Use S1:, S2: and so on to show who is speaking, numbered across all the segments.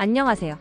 S1: 안녕하세요.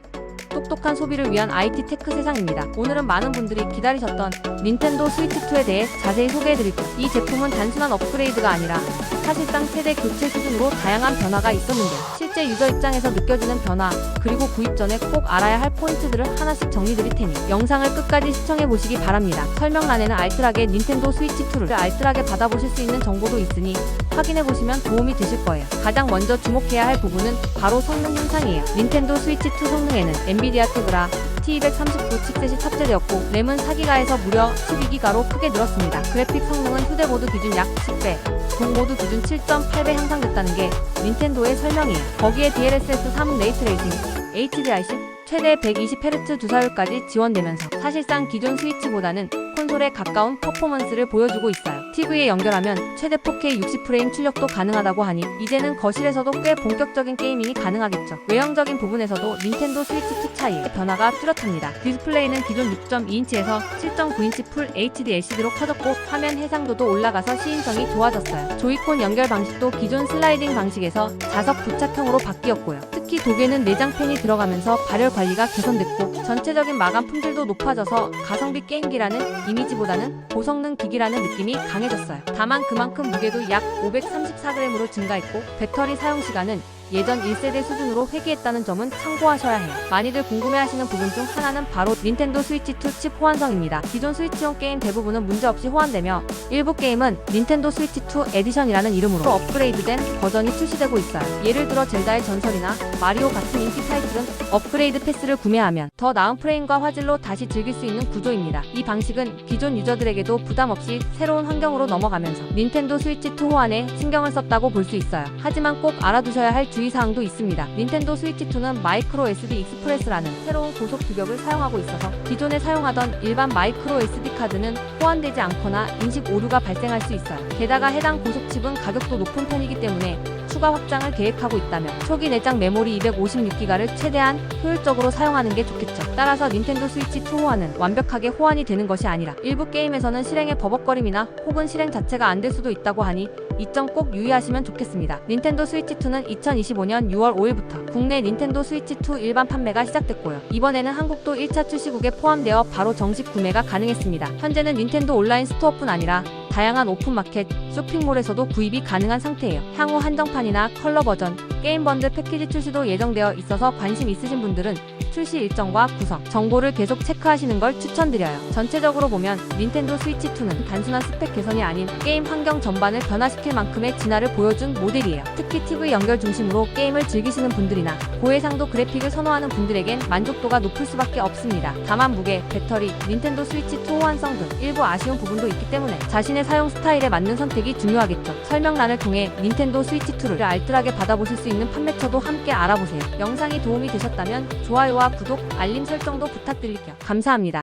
S1: 똑똑한 소비를 위한 IT 테크 세상입니다. 오늘은 많은 분들이 기다리셨던 닌텐도 스위치2에 대해 자세히 소개해드릴게요. 이 제품은 단순한 업그레이드가 아니라 사실상 세대 교체 수준으로 다양한 변화가 있었는데 실제 유저 입장에서 느껴지는 변화 그리고 구입 전에 꼭 알아야 할 포인트들을 하나씩 정리드릴 테니 영상을 끝까지 시청해보시기 바랍니다. 설명란에는 알뜰하게 닌텐도 스위치 2를 알뜰하게 받아보실 수 있는 정보도 있으니 확인해보시면 도움이 되실 거예요. 가장 먼저 주목해야 할 부분은 바로 성능 향상이에요. 닌텐도 스위치 2 성능에는 엔비디아 테그라 T239 칩셋이 탑재되었고 램은 4기가에서 무려 12기가로 크게 늘었습니다. 그래픽 성능은 휴대모드 기준 약 10배, 동모드 기준 7.8배 향상됐다는 게 닌텐도의 설명이에요. 거기에 DLSS 3 레이트레이싱, HDR10, 최대 120Hz 주사율까지 지원되면서 사실상 기존 스위치보다는 콘솔에 가까운 퍼포먼스를 보여주고 있어요. TV에 연결하면 최대 4K 60프레임 출력도 가능하다고 하니 이제는 거실에서도 꽤 본격적인 게이밍이 가능하겠죠. 외형적인 부분에서도 닌텐도 스위치 2 차이의 변화가 뚜렷합니다. 디스플레이는 기존 6.2인치에서 7.9인치 풀 HD LCD로 커졌고 화면 해상도도 올라가서 시인성이 좋아졌어요. 조이콘 연결 방식도 기존 슬라이딩 방식에서 자석 부착형으로 바뀌었고요. 특히 도개는 내장 팬이 들어가면서 발열 관리가 개선됐고 전체적인 마감 품질도 높아져서 가성비 게임기라는 이미지보다는 고성능 기기라는 느낌이 강해졌어요. 다만 그만큼 무게도 약 534g으로 증가했고 배터리 사용 시간은 예전 1세대 수준으로 회귀했다는 점은 참고하셔야 해요. 많이들 궁금해하시는 부분 중 하나는 바로 닌텐도 스위치 2 칩 호환성입니다. 기존 스위치용 게임 대부분은 문제없이 호환되며 일부 게임은 닌텐도 스위치 2 에디션이라는 이름으로 업그레이드된 버전이 출시되고 있어요. 예를 들어 젤다의 전설이나 마리오 같은 인기 타이틀은 업그레이드 패스를 구매하면 더 나은 프레임과 화질로 다시 즐길 수 있는 구조입니다. 이 방식은 기존 유저들에게도 부담 없이 새로운 환경으로 넘어가면서 닌텐도 스위치 2 호환에 신경을 썼다고 볼 수 있어요. 하지만 꼭 알아두셔야 할 주의사항도 있습니다. 닌텐도 스위치 2는 마이크로 SD 익스프레스라는 새로운 고속 규격을 사용하고 있어서 기존에 사용하던 일반 마이크로 SD 카드는 호환되지 않거나 인식 오류가 발생할 수 있어요. 게다가 해당 고속칩은 가격도 높은 편이기 때문에 추가 확장을 계획하고 있다면 초기 내장 메모리 256기가를 최대한 효율적으로 사용하는 게 좋겠죠. 따라서 닌텐도 스위치 2 호환은 완벽하게 호환이 되는 것이 아니라 일부 게임에서는 실행에 버벅거림이나 혹은 실행 자체가 안 될 수도 있다고 하니 이 점 꼭 유의하시면 좋겠습니다. 닌텐도 스위치 2는 2025년 6월 5일부터 국내 닌텐도 스위치 2 일반 판매가 시작됐고요. 이번에는 한국도 1차 출시국에 포함되어 바로 정식 구매가 가능했습니다. 현재는 닌텐도 온라인 스토어뿐 아니라 다양한 오픈마켓, 쇼핑몰에서도 구입이 가능한 상태예요. 향후 한정판이나 컬러 버전, 게임 번들 패키지 출시도 예정되어 있어서 관심 있으신 분들은 출시 일정과 구성, 정보를 계속 체크하시는 걸 추천드려요. 전체적으로 보면 닌텐도 스위치 2는 단순한 스펙 개선이 아닌 게임 환경 전반을 변화시킬 만큼의 진화를 보여준 모델이에요. 특히 TV 연결 중심으로 게임을 즐기시는 분들이나 고해상도 그래픽을 선호하는 분들에겐 만족도가 높을 수밖에 없습니다. 다만 무게, 배터리, 닌텐도 스위치 2 호환성 등 일부 아쉬운 부분도 있기 때문에 자신의 사용 스타일에 맞는 선택이 중요하겠죠. 설명란을 통해 닌텐도 스위치 2를 알뜰하게 받아보실 수 있는 판매처도 함께 알아보세요. 영상이 도움이 되셨다면 좋아요와 구독, 알림 설정도 부탁드릴게요. 감사합니다.